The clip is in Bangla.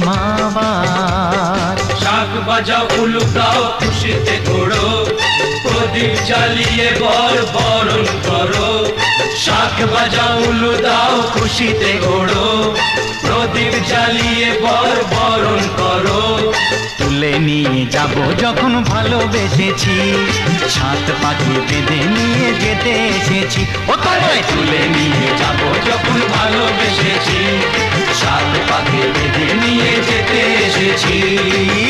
এলাম শাক বাজাও উলুকাও খুশিতে ওড়ো প্রদীপ জ্বালিয়ে বর বরণ করো। শাক বাজাও উলু দাও খুশিতে ওড়ো প্রদীপ জ্বালিয়ে বর বরণ করো। তুলে নিয়ে যাব যখন ভালোবেসেছি। সাত পাখি বেঁধে নিয়ে যেতে এসেছি। ও তুলে নিয়ে যাব যখন ভালোবেসেছি। সাত পাখি যেতে